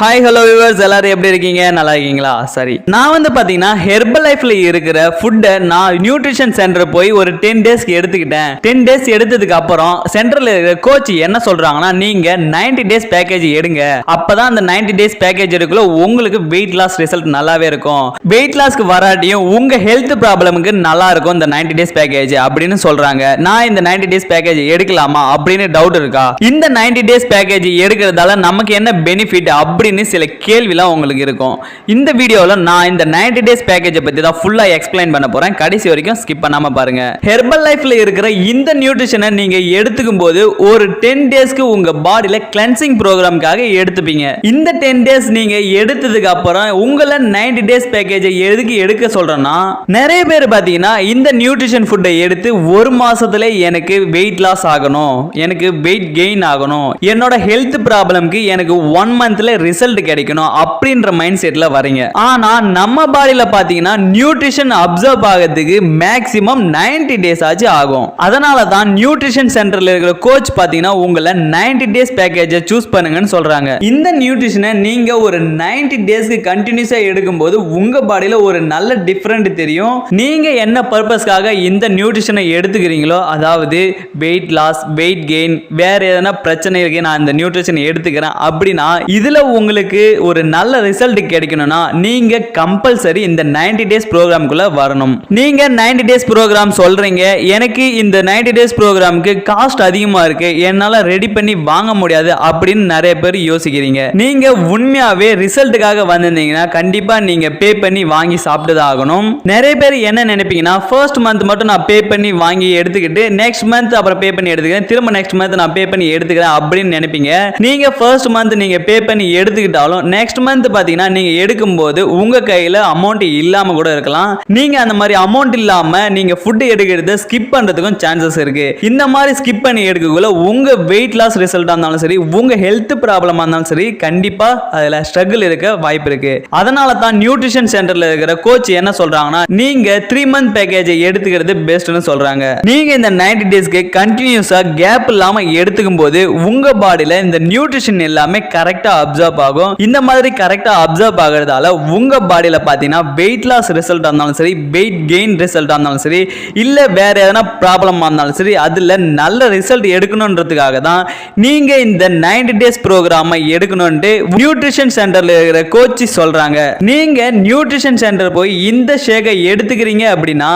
Hi hello viewers எல்லாரும் எப்படி இருக்கீங்க? நல்லா இருக்கீங்களா? சரி. நான் வந்து பார்த்தீங்கன்னா ஹெர்பல் லைஃப்ல இருக்கிற ஃபுட்டை நான் நியூட்ரிஷன் சென்டர் போய் ஒரு டென் டேஸ்க்கு எடுத்துக்கிட்டேன். டென் டேஸ் எடுத்ததுக்கு அப்புறம் சென்டர்ல இருக்கிற கோச் என்ன சொல்றாங்கன்னா நீங்க 90 டேஸ் பேக்கேஜ் எடுங்க. அப்பதான் அந்த 90 டேஸ் பேக்கேஜ் எடுக்கல உங்களுக்கு வெயிட் லாஸ் ரிசல்ட் நல்லாவே இருக்கும். வெயிட் லாஸ்க்கு வராட்டியும் உங்க ஹெல்த் ப்ராப்ளமுக்கு நல்லா இருக்கும் இந்த 90 டேஸ் பேக்கேஜ் அப்படின்னு சொல்றாங்க. நான் இந்த 90 டேஸ் பேக்கேஜ் எடுக்கலாமா அப்படின்னு டவுட் இருக்கா? இந்த 90 டேஸ் பேக்கேஜ் எடுக்கிறதால நமக்கு என்ன பெனிஃபிட் அப்படி அப்படின்னு சில கேள்விலாம் உங்களுக்கு இருக்கும். இந்த வீடியோவில் நான் இந்த 90 டேஸ் பேக்கேஜை பற்றி தான் ஃபுல்லாக எக்ஸ்பிளைன் பண்ண போகிறேன் கடைசி வரைக்கும் ஸ்கிப் பண்ணாமல் பாருங்க. ஹெர்பல் லைஃப்ல இருக்கிற இந்த நியூட்ரிஷனை நீங்கள் எடுத்துக்கும் போது ஒரு டென் டேஸ்க்கு உங்கள் பாடியில் கிளென்சிங் ப்ரோக்ராம்காக எடுத்துப்பீங்க. இந்த டென் டேஸ் நீங்கள் எடுத்ததுக்கு அப்புறம் உங்களை 90 டேஸ் பேக்கேஜை எதுக்கு எடுக்க சொல்கிறேன்னா நிறைய பேர் பார்த்தீங்கன்னா இந்த நியூட்ரிஷன் ஃபுட்டை எடுத்து ஒரு மாசத்துல எனக்கு வெயிட் லாஸ் ஆகணும் எனக்கு வெயிட் கெயின் ஆகணும் என்னோட ஹெல்த் ப்ராப்ளம்க்கு எனக்கு ஒன் மந்த்ல ரிசல்ட் கிடைக்கணும் அப்படின்ற மைண்ட் செட்ல வரீங்க. ஆனா நம்ம பாடியில பாத்தீங்கன்னா நியூட்ரிஷன் அப்சர்வ் ஆகிறதுக்கு மேக்ஸிமம் 90 டேஸ் ஆச்சு ஆகும். அதனால தான் நியூட்ரிஷன் சென்டர்ல இருக்கிற கோச் பாத்தீங்கன்னா உங்களை 90 டேஸ் பேக்கேஜை சூஸ் பண்ணுங்கன்னு சொல்றாங்க. இந்த நியூட்ரிஷனை நீங்க ஒரு 90 டேஸ்க்கு கண்டினியூஸா எடுக்கும்போது உங்க பாடியில ஒரு நல்ல டிஃப்ரெண்ட் தெரியும். நீங்க என்ன பர்பஸ்க்காக இந்த நியூட்ரிஷனை எடுத்துக்கிறீங்களோ அதாவது வெயிட் லாஸ் வெயிட் கெயின் வேற எதனா பிரச்சனை இருக்கு நான் இந்த நியூட்ரிஷன் எடுத்துக்கிறேன் அப்படின்னா இதுல உங்களுக்கு ஒரு நல்ல ரிசல்ட் கிடைக்கணும்னா நீங்க கம்பல்சரி இந்த 90 டேஸ் ப்ரோக்ராம்குள்ள வரணும். நீங்க 90 டேஸ் ப்ரோக்ராம் சொல்றீங்க. எனக்கு இந்த 90 டேஸ் ப்ரோக்ராமுக்கு காஸ்ட் அதிகமா இருக்கு. என்னால ரெடி பண்ணி வாங்க முடியாது அப்படின்னு நிறைய பேர் யோசிக்கிறீங்க. நீங்க உண்மையாவே ரிசல்ட்டுக்காக வந்திருந்தீங்கன்னா கண்டிப்பா நீங்க பே பண்ணி வாங்கி சாப்பிட்டு தான் ஆகணும். நிறைய பேர் என்ன நினைப்பீங்கன்னா ஃபர்ஸ்ட் மந்த் மட்டும் நான் பே பண்ணி வாங்கி எடுத்துக்கிட்டு நெக்ஸ்ட் மந்த் அப்புறம் பே பண்ணி எடுத்துக்கிறேன். திரும்ப நெக்ஸ்ட் மந்த் நான் பே பண்ணி எடுத்துக்கிறேன் அப்படின்னு நினைப்பீங்க. நீங்க ஃபர்ஸ்ட் மந்த் நீங்க பே பண்ணி எடுத்து எடுத்துக்கிட்டாலும் நெக்ஸ்ட் மந்த் பாத்தீங்கன்னா நீங்க எடுக்கும்போது உங்க கையில அமௌண்ட் இல்லாம கூட இருக்கலாம். நீங்க அந்த மாதிரி அமௌண்ட் இல்லாம நீங்க ஃபுட் எடுக்கிறத ஸ்கிப் பண்றதுக்கும் சான்சஸ் இருக்கு. இந்த மாதிரி ஸ்கிப் பண்ணி எடுக்கக்குள்ள உங்க வெயிட் லாஸ் ரிசல்ட்டாக இருந்தாலும் சரி உங்க ஹெல்த் ப்ராப்ளமா இருந்தாலும் சரி கண்டிப்பா அதுல ஸ்ட்ரகிள் இருக்க வாய்ப்பு இருக்கு. அதனால தான் நியூட்ரிஷன் சென்டர்ல இருக்கிற கோச் என்ன சொல்றாங்கன்னா நீங்க த்ரீ மந்த் பேக்கேஜை எடுத்துக்கிறது பெஸ்ட்னு சொல்றாங்க. நீங்க இந்த 90 டேஸ்க்கு கண்டினியூஸா கேப் இல்லாம எடுத்துக்கும் போது உங்க பாடியில இந்த நியூட்ரிஷன் எல்லாமே கரெக்டா அப்சர்வ் ஆகும். இந்த மாதிரி கரெக்டா அப்சர்வ் ஆகுறதால உங்க பாடியில பாத்தீங்கன்னா வெயிட் லாஸ் ரிசல்ட் இருந்தாலும் சரி வெயிட் கெயின் ரிசல்ட் இருந்தாலும் சரி இல்ல வேற எதனா ப்ராப்ளமாக இருந்தாலும் சரி அதுல நல்ல ரிசல்ட் எடுக்கணுன்றதுக்காக தான் நீங்க இந்த 90 டேஸ் ப்ரோக்ராமை எடுக்கணும்ட்டு நியூட்ரிஷன் சென்டர்ல இருக்கிற கோச்சி சொல்றாங்க. நீங்க நியூட்ரிஷன் சென்டர் போய் இந்த ஷேக்கை எடுத்துக்கிறீங்க அப்படின்னா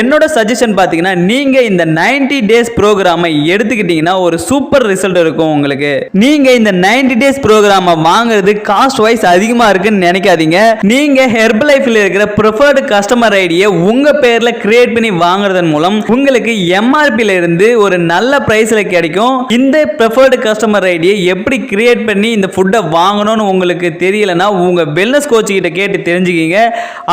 என்னோட சஜஷன் பார்த்தீங்கன்னா நீங்க இந்த 90 டேஸ் ப்ரோக்ராமை எடுத்துக்கிட்டீங்கன்னா ஒரு சூப்பர் ரிசல்ட் இருக்கும் உங்களுக்கு. நீங்க இந்த 90 டேஸ் ப்ரோக்ராமை வாங்குறது காஸ்ட் வைஸ் அதிகமா இருக்குன்னு நினைக்காதீங்க. நீங்க ஹெர்பல் லைஃப்ல இருக்கிற ப்ரிஃபர்டு கஸ்டமர் ஐடியை உங்க பேர்ல கிரியேட் பண்ணி வாங்குறதன் மூலம் உங்களுக்கு எம்ஆர்பில இருந்து ஒரு நல்ல பிரைஸ்ல கிடைக்கும். இந்த ப்ரிஃபர்டு கஸ்டமர் ஐடியை எப்படி கிரியேட் பண்ணி இந்த ஃபுட்டை வாங்கணும்னு உங்களுக்கு தெரியலனா உங்க வெல்னஸ் கோச் கிட்ட கேட்டு தெரிஞ்சுக்கிங்க.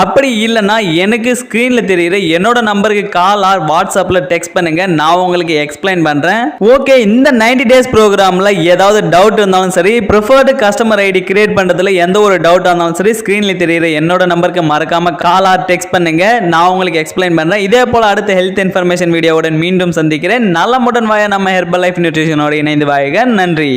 அப்படி இல்லைன்னா எனக்கு ஸ்க்ரீனில் தெரியுற என்னோட நம்பருக்கு கால் ஆர் வாட்ஸ்அப்பில் டெக்ஸ்ட் பண்ணுங்க. நான் உங்களுக்கு எக்ஸ்பிளைன் பண்ணுறேன் ஓகே இந்த 90 டேஸ் ப்ரோக்ராமில் ஏதாவது டவுட் இருந்தாலும் சரி ப்ரிஃபர்டு கஸ்டமர் ஐடி கிரியேட் பண்ணுறதுல எந்த ஒரு டவுட்டாக இருந்தாலும் சரி ஸ்க்ரீனில் தெரியுற என்னோட நம்பருக்கு மறக்காமல் கால் ஆர் டெக்ஸ்ட் பண்ணுங்க. நான் உங்களுக்கு எக்ஸ்பிளைன் பண்ணுறேன் இதே போல் அடுத்த ஹெல்த் இன்ஃபர்மேஷன் வீடியோவுடன் மீண்டும் சந்திக்கிறேன். நல்ல முடன் வாய நம்ம ஹெர்பல் லைஃப் நியூட்ரிஷனோட இணைந்து வாயக நன்றி.